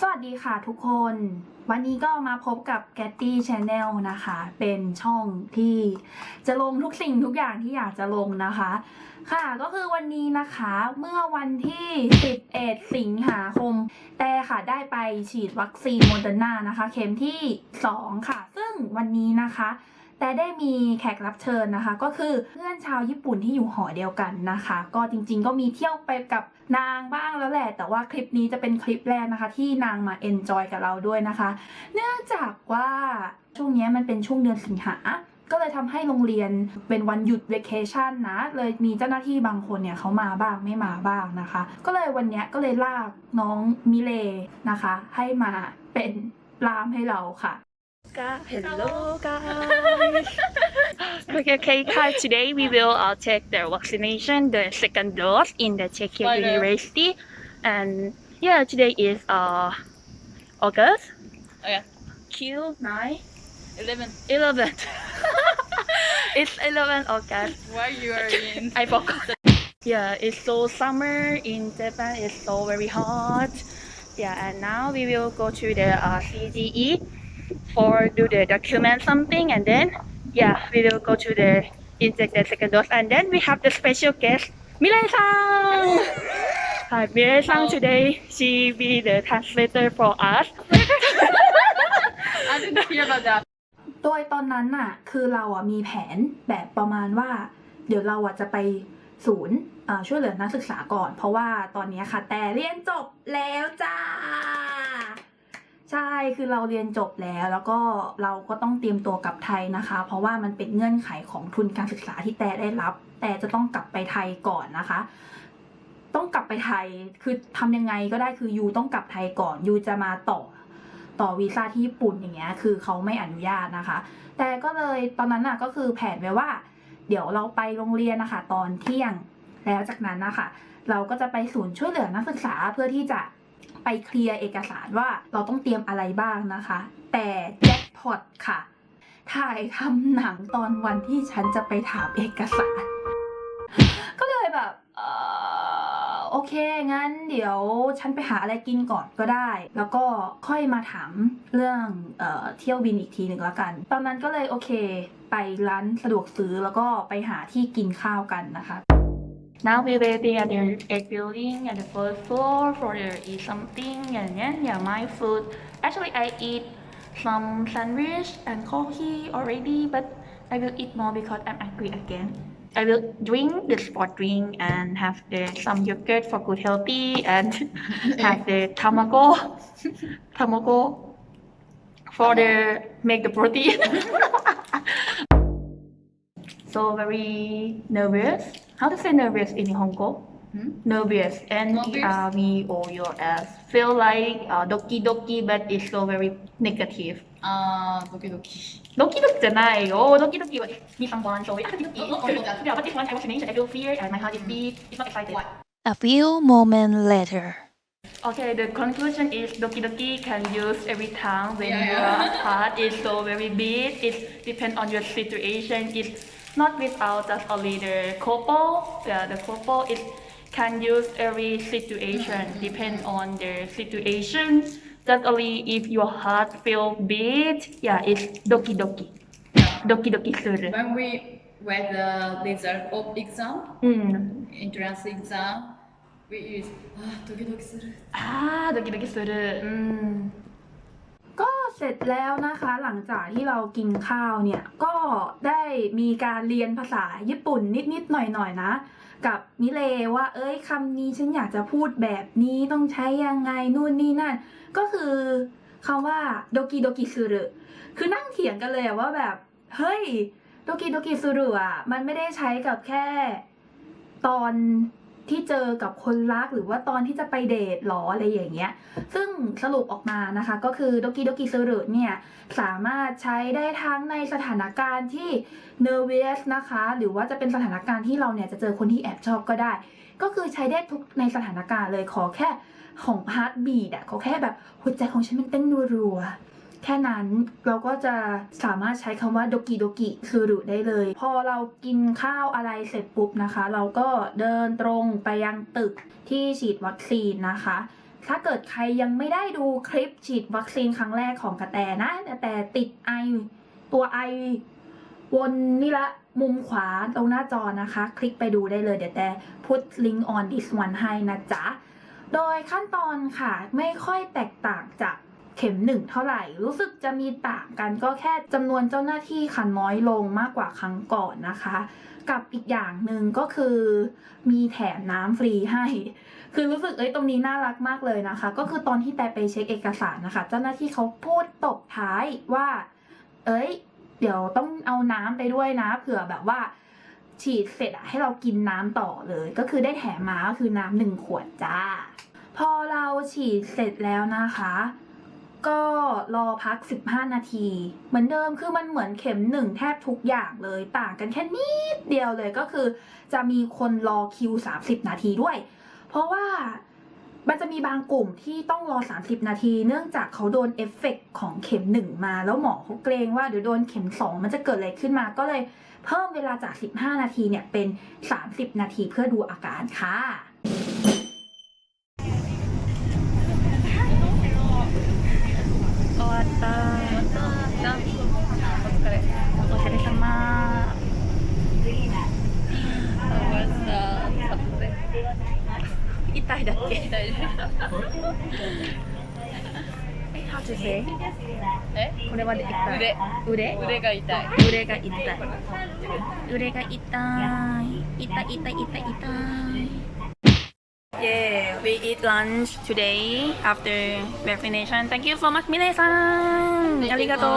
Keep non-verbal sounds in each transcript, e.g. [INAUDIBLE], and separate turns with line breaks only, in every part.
สวัสดีค่ะทุกคน วันนี้ก็มาพบกับ g a t t y Channel นะคะ เป็นช่องที่จะลงทุกสิ่งทุกอย่างที่อยากจะลงนะคะ ค่ะก็คือวันนี้นะคะเมื่อวันที่ 11 สิงหาคม แต่ค่ะได้ไปฉีดวัคซีนโมเดอร์นานะคะ เข็มที่ 2 ค่ะ ซึ่งวันนี้นะคะ แต่ได้มีแขกรับเชิญนะคะ ก็คือเพื่อนชาวญี่ปุ่นที่อยู่หอเดียวกันนะคะ ก็จริงๆ ก็มีเที่ยวไปกับนางบ้างแล้วแหละ แต่ว่าคลิปนี้จะเป็นคลิปแรกนะคะ ที่นางมาเอนจอยกับเราด้วยนะคะ เนื่องจากว่าช่วงนี้มันเป็นช่วงเดือนสิงหาก็เลยทำให้โรงเรียนเป็นวันหยุดเวเคชันนะ เลยมีเจ้าหน้าที่บางคนเนี่ยเขามาบ้างไม่มาบ้างนะคะ ก็เลยวันเนี้ยก็เลยลากน้องมิเลนะคะ ให้มาเป็นลามให้เราค่ะ
Hello guys. [LAUGHS] okay, okay, guys. Today we will uh, take the vaccination, the second dose in the Czechia University, and yeah, today is uh August.
Oh, yeah.
Q nine
11.
eleven. [LAUGHS] it's eleven August.
Why you are in?
I forgot. Yeah, it's so summer in Japan. It's so very hot. Yeah, and now we will go to the uh, CGE for do the document something, and then yeah, we will go to the inject the second dose, and then we have the special guest, Milay-san. Hi, Milay-san. Today she be the translator for us.
I didn't hear about that.
โดยตอนนั้นน่ะคือเราอะมีแผนแบบประมาณว่า เดี๋ยวเราอะจะไปศูนย์เอ่อช่วยเหลือนักศึกษาก่อน เพราะว่าตอนนี้ค่ะแต่เรียนจบแล้วจ้า ใช่ คือเราเรียนจบแล้ว แล้วก็เราก็ต้องเตรียมตัวกลับไทยนะคะ เพราะว่ามันเป็นเงื่อนไขของทุนการศึกษาที่แต่ได้รับ แต่จะต้องกลับไปไทยก่อนนะคะ ต้องกลับไปไทย คือทำยังไงก็ได้คือยูต้องกลับไทยก่อนยูจะมาต่อต่อวีซ่าที่ญี่ปุ่นอย่างเงี้ย คือเขาไม่อนุญาตนะคะ แต่ก็เลยตอนนั้นน่ะก็คือแผนไว้ว่า เดี๋ยวเราไปโรงเรียนนะคะตอนเที่ยง แล้วจากนั้นนะคะเราก็จะไปศูนย์ช่วยเหลือนักศึกษาเพื่อที่จะ ไปเคลียร์เอกสารว่าเราต้องเตรียมอะไรบ้างนะคะ แต่แจ็คพอตค่ะ ถ่ายทำหนังตอนวันที่ฉันจะไปถามเอกสาร ก็เลยแบบเออโอเค งั้นเดี๋ยวฉันไปหาอะไรกินก่อนก็ได้ แล้วก็ค่อยมาถามเรื่องเออเที่ยวบินอีกทีหนึ่งแล้วกัน ตอนนั้นก็เลยโอเค ไปร้านสะดวกซื้อแล้วก็ไปหาที่กินข้าวกันนะคะ
Now we waiting at the egg building at the first floor for the eat something and yeah, yeah, my food. Actually, I eat some sandwich and coffee already, but I will eat more because I'm hungry again. I will drink the sport drink and have the some yogurt for good healthy and [LAUGHS] have the tamago, tamago for the make the protein. [LAUGHS] so very nervous How to say nervous in Nihongo?
Hmm?
Nervous. N E R V O U S. Feel like uh, doki doki, but it's so very negative.
Ah, doki doki.
ドキドキじゃないよ。ドキドキは me someone so yeah, ドキドキ。
Oh, oh, oh, that.
Yeah, but this one I was finished. I feel fear and my heart is beat. It's not excited.
What?
A few moments later.
Okay, the conclusion is doki doki can use every time when
Yeah,
your
yeah.
heart is so very big. It depends on your situation. It's not without just only the couple. Yeah, the couple it can use every situation, depend on the situation. Just only if your heart feel beat, yeah, it's doki doki. Doki doki suru.
When we when the result of exam,
mm.
entrance exam, we use ah, doki doki suru.
Ah, doki doki suru. Mm.
ก็เสร็จแล้วนะคะหลังจากที่เรากินข้าวเนี่ย ก็ได้มีการเรียนภาษาญี่ปุ่นนิดๆหน่อยๆนะ กับมิเลว่า เอ้ยคำนี้ฉันอยากจะพูดแบบนี้ต้องใช้ยังไงนู่นนี่นั่น ก็คือคำว่าโดกิโดกิซูรุคือนั่งเถียงกันเลยว่าแบบ เฮ้ยโดกิโดกิซูรุอะมันไม่ได้ใช้กับแค่ตอน ที่เจอกับคนรักหรือว่าตอนที่จะไปเดทหรออะไรอย่างเงี้ย ซึ่งสรุปออกมานะคะ ก็คือโดกิโดกิซูรุเนี่ยสามารถใช้ได้ทั้งในสถานการณ์ที่ nervous นะคะ หรือว่าจะเป็นสถานการณ์ที่เราเนี่ยจะเจอคนที่แอบชอบก็ได้ ก็คือใช้ได้ทุกในสถานการณ์เลยขอแค่ของ heartbeat อะขอแค่แบบหัวใจของฉันมันเต้นรัวๆ แค่นั้นเราก็จะสามารถใช้คำว่าโดกิโดกิซูรุได้เลย พอเรากินข้าวอะไรเสร็จปุ๊บนะคะ เราก็เดินตรงไปยังตึกที่ฉีดวัคซีนนะคะ ถ้าเกิดใครยังไม่ได้ดูคลิปฉีดวัคซีนครั้งแรกของกระแตนะแต่แต่ติดไอตัวไอวนนี่ละมุมขวาตรงหน้าจอนะคะ คลิกไปดูได้เลยเดี๋ยวแต่พุทลิงก์ on this one ให้นะจ๊ะ โดยขั้นตอนค่ะไม่ค่อยแตกต่างจาก เข็มหนึ่งเท่าไหร่ รู้สึกจะมีต่างกันก็แค่จำนวนเจ้าหน้าที่ค่ะน้อยลงมากกว่าครั้งก่อนนะคะ กับอีกอย่างหนึ่งก็คือมีแถมน้ำฟรีให้ คือรู้สึกเอ้ยตรงนี้น่ารักมากเลยนะคะ ก็คือตอนที่แต่ไปเช็คเอกสารนะคะ เจ้าหน้าที่เขาพูดตบท้ายว่า เอ้ย เดี๋ยวต้องเอาน้ำไปด้วยนะ เผื่อแบบว่าฉีดเสร็จอะให้เรากินน้ำต่อเลย ก็คือได้แถมมาก็คือน้ำหนึ่งขวดจ้า พอเราฉีดเสร็จแล้วนะคะ ก็รอพัก 15 นาที เหมือนเดิมคือมันเหมือนเข็มหนึ่งแทบทุกอย่างเลยต่างกันแค่นิดเดียวเลยก็คือ จะมีคนรอคิว 30 นาทีด้วย เพราะว่ามันจะมีบางกลุ่มที่ต้องรอ 30 นาที เนื่องจากเขาโดนเอฟเฟกต์ของเข็มหนึ่งมา แล้วหมอเขาเกรงว่าเดี๋ยวโดนเข็มสองมันจะเกิดอะไรขึ้นมาก็เลยเพิ่มเวลาจาก 15 นาทีเนี่ยเป็น 30 นาทีเพื่อดูอาการค่ะ
った。お疲れ様。痛いだっけ。痛い?
え？
これはで痛い。腕。
腕？が痛い。
腕が痛い。腕が痛い。痛い痛い痛い痛い。Yeah, we eat lunch today after vaccination. Thank you so much, Mile-san. Arigato.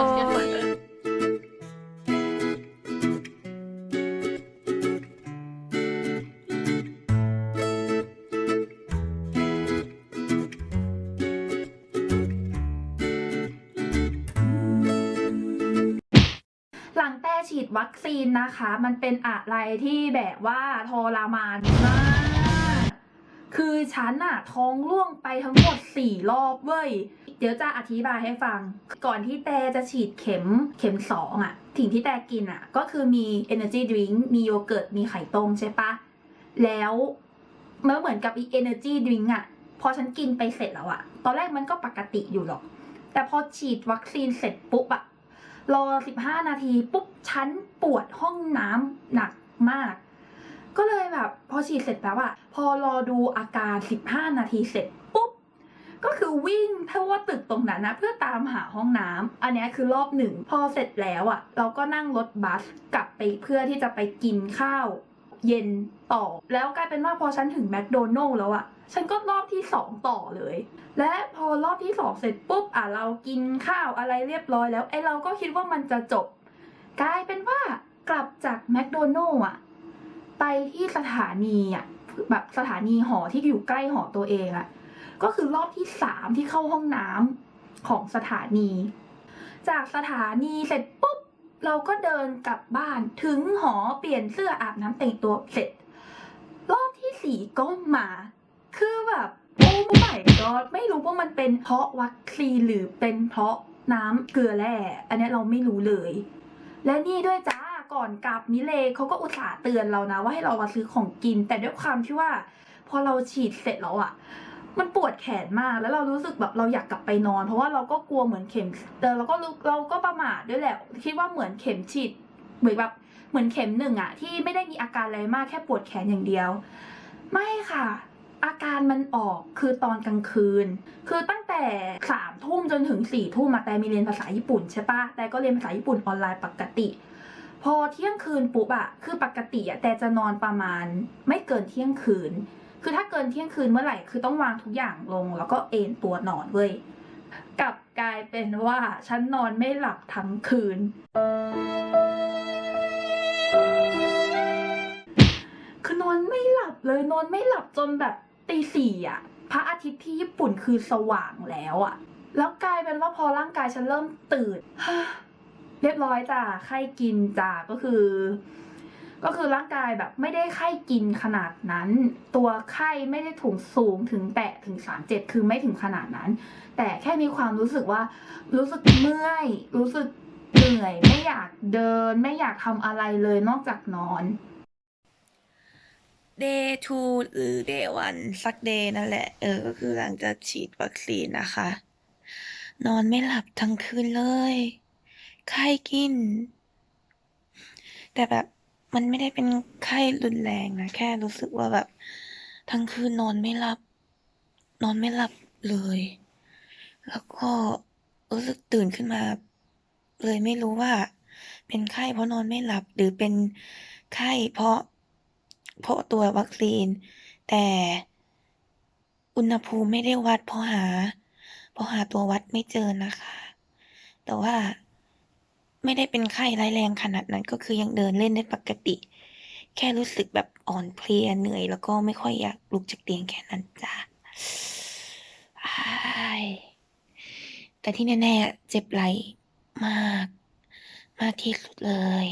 หลังแต่ฉีดวัคซีนนะคะ มันเป็นอะไรที่แบบว่าทรมานมาก คือฉันอะท้องร่วงไปทั้งหมดสี่รอบเว้ย เดี๋ยวจะอธิบายให้ฟัง ก่อนที่แต่จะฉีดเข็มเข็มสองอะสิ่งที่แต่กินอะก็คือมี energy drink มีโยเกิร์ต มีไข่ต้มใช่ปะ แล้วมันเหมือนกับอี energy drink อะพอฉันกินไปเสร็จแล้วอะตอนแรกมันก็ปกติอยู่หรอก แต่พอฉีดวัคซีนเสร็จปุ๊บอะรอ 15 นาทีปุ๊บฉันปวดห้องน้ำหนักมาก ก็เลยแบบพอฉีดเสร็จแล้วอะพอรอดูอาการ 15 นาทีเสร็จปุ๊บ ก็คือวิ่งทั่วตึกตรงนั้นนะเพื่อตามหาห้องน้ำอันนี้คือรอบหนึ่ง พอเสร็จแล้วอะเราก็นั่งรถบัสกลับไปเพื่อที่จะไปกินข้าวเย็นต่อ แล้วกลายเป็นว่าพอฉันถึงแมคโดนัลล์แล้วอะฉันก็รอบที่สองต่อเลย และพอรอบที่สองเสร็จปุ๊บอะเรากินข้าวอะไรเรียบร้อยแล้วไอเราก็คิดว่ามันจะจบ กลายเป็นว่ากลับจากแมคโดนัลล์อะ ไปที่สถานีอะแบบสถานีหอที่อยู่ใกล้หอตัวเองอะก็คือรอบที่สามที่เข้าห้องน้ำของสถานี จากสถานีเสร็จปุ๊บ เราก็เดินกลับบ้านถึงหอเปลี่ยนเสื้ออาบน้ำแต่งตัวเสร็จ รอบที่สี่ก็มา คือแบบโอ้ my god ไม่รู้ว่ามันเป็นเพราะวัคซีนหรือเป็นเพราะน้ำเกลือแร่อันนี้เราไม่รู้เลย และนี่ด้วยจ้า ก่อนกลับมิเลเขาก็อุตส่าห์เตือนเรานะ ว่าให้เรามาซื้อของกิน แต่ด้วยความที่ว่า พอเราฉีดเสร็จแล้วอะมันปวดแขนมากแล้วเรารู้สึกแบบเราอยากกลับไปนอน เพราะว่าเราก็กลัวเหมือนเข็มเออเราก็เราก็ประมาทด้วยแหละ คิดว่าเหมือนเข็มฉีดเหมือนแบบเหมือนเข็มหนึ่งอะที่ไม่ได้มีอาการอะไรมากแค่ปวดแขนอย่างเดียว ไม่ค่ะ อาการมันออกคือตอนกลางคืน คือตั้งแต่สามทุ่มจนถึงสี่ทุ่มมาแต่มีเรียนภาษาญี่ปุ่นใช่ปะแต่ก็เรียนภาษาญี่ปุ่นออนไลน์ปกติ พอเที่ยงคืนปุ๊บอะคือปกติอะแต่จะนอนประมาณไม่เกินเที่ยงคืน คือถ้าเกินเที่ยงคืนเมื่อไหร่คือต้องวางทุกอย่างลง แล้วก็เอนตัวนอนเว้ยกลับกลายเป็นว่า ฉันนอนไม่หลับทั้งคืน คือนอนไม่หลับเลยนอนไม่หลับจนแบบตีสี่อะพระอาทิตย์ที่ญี่ปุ่นคือสว่างแล้วอะแล้วกลายเป็นว่าพอร่างกายฉันเริ่มตื่น เรียบร้อยจ้ะไข้กินจ้ะก็คือ ก็คือร่างกายแบบไม่ได้ไข้กินขนาดนั้น ตัวไข้ไม่ได้ถุงสูงถึงแตะถึงสามเจ็ดคือไม่ถึงขนาดนั้น แต่แค่มีความรู้สึกว่า รู้สึกเมื่อย รู้สึกเหนื่อย ไม่อยากเดิน ไม่อยากทำอะไรเลยนอกจากนอน
day two หรือ day one สัก day นั่นแหละ เออ ก็คือหลังจากฉีดวัคซีนนะคะ นอนไม่หลับทั้งคืนเลย ไข้กิน แต่แบบมันไม่ได้เป็นไข้รุนแรงนะ แค่รู้สึกว่าแบบ ทั้งคืนนอนไม่หลับ นอนไม่หลับเลย แล้วก็รู้สึกตื่นขึ้นมา เลยไม่รู้ว่า เป็นไข้เพราะนอนไม่หลับ หรือเป็นไข้เพราะ เพราะตัววัคซีน แต่อุณหภูมิไม่ได้วัดเพราะหาเพราะหาตัววัดไม่เจอนะคะ แต่ว่า ไม่ได้เป็นไข้ร้ายแรงขนาดนั้นก็คือยังเดินเล่นได้ปกติ แค่รู้สึกแบบอ่อนเพลียเหนื่อย แล้วก็ไม่ค่อยอยากลุกจากเตียงแค่นั้นจ้ะแต่ที่แน่ๆเจ็บไหลมาก มากที่สุดเลย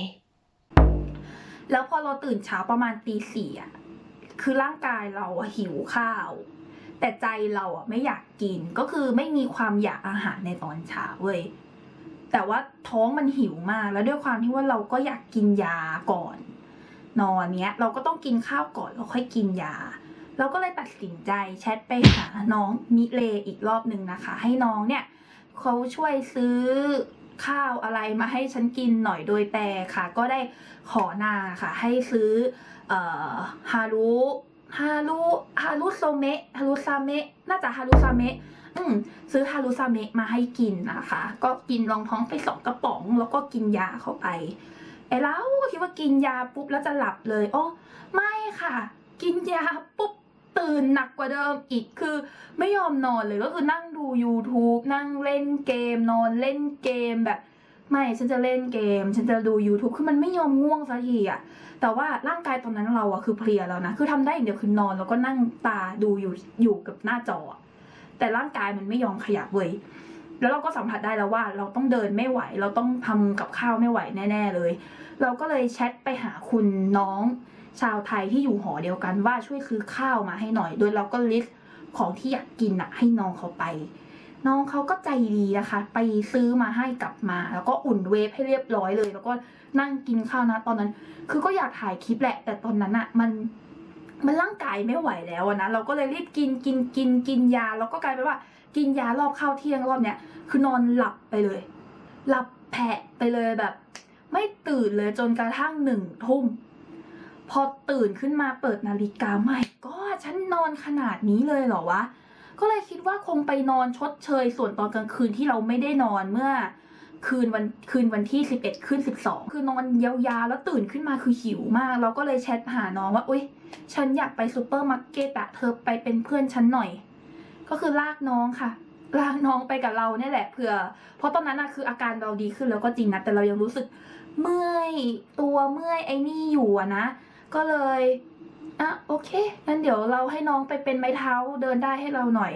แล้วพอเราตื่นเช้าประมาณตีสี่อะคือร่างกายเราหิวข้าว แต่ใจเราอะไม่อยากกินก็คือไม่มีความอยากอาหารในตอนเช้าเว้ย แต่ว่าท้องมันหิวมาก แล้วด้วยความที่ว่าเราก็อยากกินยาก่อน นอนเนี้ย เราก็ต้องกินข้าวก่อนแล้วค่อยกินยา เราก็เลยตัดสินใจแชทไปหาน้องมิเลอีกรอบหนึ่งนะคะ ให้น้องเนี่ยเขาช่วยซื้อข้าวอะไรมาให้ฉันกินหน่อยโดยแต่ค่ะ ก็ได้ขอนาค่ะ ให้ซื้อเอ่อฮารุฮารุฮารุโซเมะฮารุซาเมะน่าจะฮารุซาเมะ อืมซื้อฮารุซาเมะมาให้กินนะคะ ก็กินรองท้องไปสองกระป๋อง แล้วก็กินยาเข้าไปไอ้เราก็คิดว่ากินยาปุ๊บแล้วจะหลับเลยโอ้ไม่ค่ะ กินยาปุ๊บตื่นหนักกว่าเดิมอีกคือไม่ยอมนอนเลยก็คือนั่งดู YouTube นั่งเล่นเกมนอนเล่นเกมแบบ ไม่ฉันจะเล่นเกม ฉันจะดู YouTube คือมันไม่ยอมง่วงสักทีอะแต่ว่าร่างกายตอนนั้นเราอะคือเพลียแล้วนะ คือทำได้อย่างเดียวคือนอนแล้วก็นั่งตาดูอยู่อยู่กับหน้าจออะ แต่ร่างกายมันไม่ยอมขยับเว้ยแล้วเราก็สัมผัสได้แล้วว่า เราต้องเดินไม่ไหว เราต้องทำกับข้าวไม่ไหวแน่ ๆเลย เราก็เลยแชทไปหาคุณน้องชาวไทยที่อยู่หอเดียวกันว่าช่วยซื้อข้าวมาให้หน่อย โดยเราก็ลิสต์ของที่อยากกินอะให้น้องเขาไป น้องเขาก็ใจดีนะคะ ไปซื้อมาให้กลับมา แล้วก็อุ่นเวฟให้เรียบร้อยเลย แล้วก็นั่งกินข้าวนะตอนนั้น คือก็อยากถ่ายคลิปแหละ แต่ตอนนั้นอะมัน มันร่างกายไม่ไหวแล้วนะเราก็เลยรีบกินกินกินกินยาแล้วก็กลายเป็นว่า กินยารอบข้าวเที่ยงรอบเนี้ยคือนอนหลับไปเลย หลับแผะไปเลยแบบ ไม่ตื่นเลยจนกระทั่งหนึ่งทุ่มพอตื่นขึ้นมาเปิดนาฬิกาใหม่ก็ฉันนอนขนาดนี้เลยเหรอวะก็เลยคิดว่าคงไปนอนชดเชยส่วนตอนกลางคืนที่เราไม่ได้นอนเมื่อ คืนวันคืนวันที่ 11 ขึ้น 12 คือนอนยาวๆแล้วตื่นขึ้นมาคือหิวมาก เราก็เลยแชทหาน้องว่าอุ้ยฉันอยากไปซูเปอร์มาร์เก็ตอะเธอไปเป็นเพื่อนฉันหน่อย ก็คือลากน้องค่ะ ลากน้องไปกับเราเนี่ยแหละเผื่อ เพราะตอนนั้นอะคืออาการเราดีขึ้นแล้วก็จริงนะแต่เรายังรู้สึกเมื่อยตัวเมื่อยไอ้นี่อยู่อะนะ ก็เลยอะโอเคงั้นเดี๋ยวเราให้น้องไปเป็นไม้เท้าเดินได้ให้เราหน่อย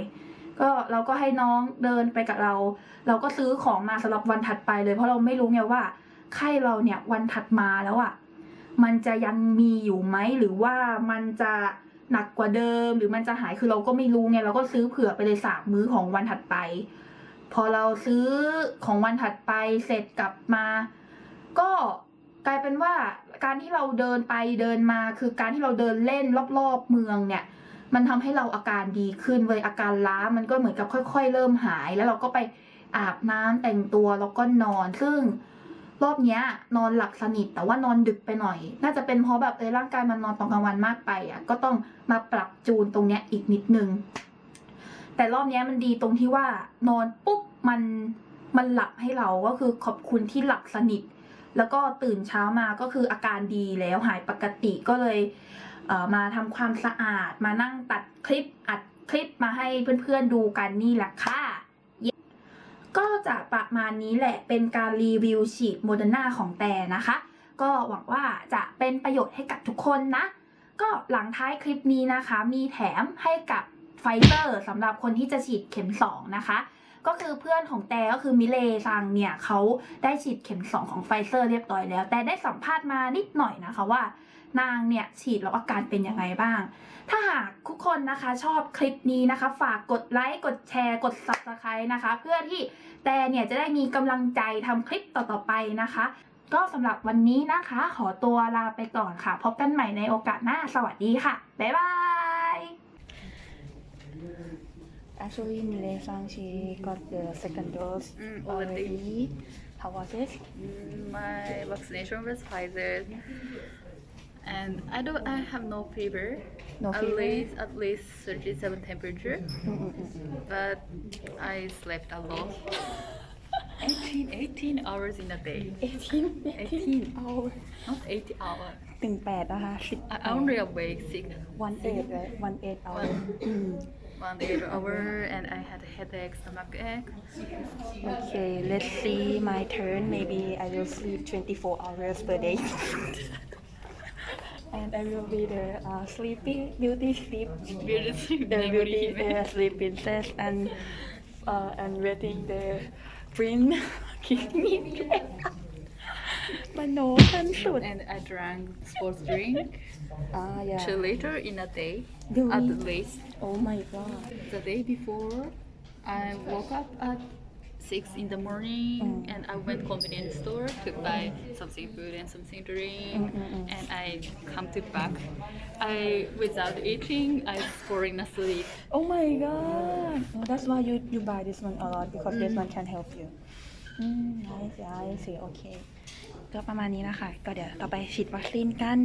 ก็เราก็ให้น้องเดินไปกับเรา เราก็ซื้อของมาสำหรับวันถัดไปเลย เพราะเราไม่รู้ไงว่าไข้เราเนี่ยวันถัดมาแล้วอะ่ะมันจะยังมีอยู่ไหมหรือว่ามันจะหนักกว่าเดิม หรือมันจะหายคือเราก็ไม่รู้ไงเราก็ซื้อเผื่อไปเลยสามมื้อของวันถัดไป พอเราซื้อของวันถัดไปเสร็จกลับมา ก็กลายเป็นว่าการที่เราเดินไปเดินมาคือการที่เราเดินเล่นรอบๆเมืองเนี่ย มันทำให้เราอาการดีขึ้นเว้ยอาการล้ามันก็เหมือนกับค่อย ๆ เริ่มหาย แล้วเราก็ไปอาบน้ำแต่งตัวแล้วก็นอน ซึ่งรอบเนี้ย นอนหลับสนิท แต่ว่านอนดึกไปหน่อย น่าจะเป็นเพราะแบบเออร่างกายมันนอนตอนกลางวันมากไปอะก็ต้องมาปรับจูนตรงเนี้ยอีกนิดนึง แต่รอบเนี้ยมันดีตรงที่ว่านอนปุ๊บมันมันหลับให้เราก็คือขอบคุณที่หลับสนิท แล้วก็ตื่นเช้ามาก็คืออาการดีแล้วหายปกติก็เลย มาทำความสะอาด มานั่งตัดคลิปอัดคลิปมาให้เพื่อนๆดูกันนี่แหละค่ะเย้ก็จะประมาณนี้แหละเป็นการรีวิวฉีดโมเดอร์นาของแต่นะคะ ก็หวังว่าจะเป็นประโยชน์ให้กับทุกคนนะ ก็หลังท้ายคลิปนี้นะคะ มีแถมให้กับไฟเซอร์สำหรับคนที่จะฉีดเข็ม 2 นะคะ ก็คือเพื่อนของแต่ก็คือมิเลซังเนี่ยเขาได้ฉีดเข็ม 2 ของไฟเซอร์เรียบร้อยแล้ว แต่ได้สัมภาษณ์มานิดหน่อยนะคะว่า นางเนี่ยฉีดแล้วอาการเป็นยังไงบ้าง ถ้าหากทุกคนนะคะชอบคลิปนี้นะคะ ฝากกดไลค์ กดแชร์ กด subscribe นะคะ เพื่อที่แต่เนี่ยจะได้มีกำลังใจทำคลิปต่อๆไปนะคะ
ก็สำหรับวันนี้นะคะ ขอตัวลาไปก่อนค่ะ พบกันใหม่ในโอกาสหน้า สวัสดีค่ะ บ๊ายบาย
Actually, Miley Sang, she got the second dose
Mm, already.
How was it?
Mm, My vaccination was Pfizer, and I don't. I have no fever.
No
at
fever?
least at least 37 temperature,
Mm-mm-mm.
but I slept a lot. [LAUGHS] 18, 18 hours in a day.
18
18
hours
Not 80 hours.
ถึงแปดนะคะสิบ
I I only awake six,
one eight เลย one eight hour
One.
อืม
one [CLEARS THROAT] eight hour, and I had headache, stomach ache.
Okay, let's see my turn. Maybe I will sleep 24 hours per day. [LAUGHS] and I will be the uh, sleeping beauty sleep the beauty uh, sleep princess and uh, and waiting the prince [LAUGHS] kidney [LAUGHS]
and I drank sports drink.
Ah, yeah.
Till later in a day, at least.
Oh my god.
The day before, I woke up at six in the morning
Mm.
and I went convenience store to buy some seafood and something to drink.
Mm, mm, mm.
And I come to back. I without eating, I falling asleep.
oh my god oh, that's why you you buy this one a lot because this one can help you อืม nice nice โอเค ก็ประมาณนี้นะคะ ก็เดี๋ยวต่อไปฉีดวัคซีนกัน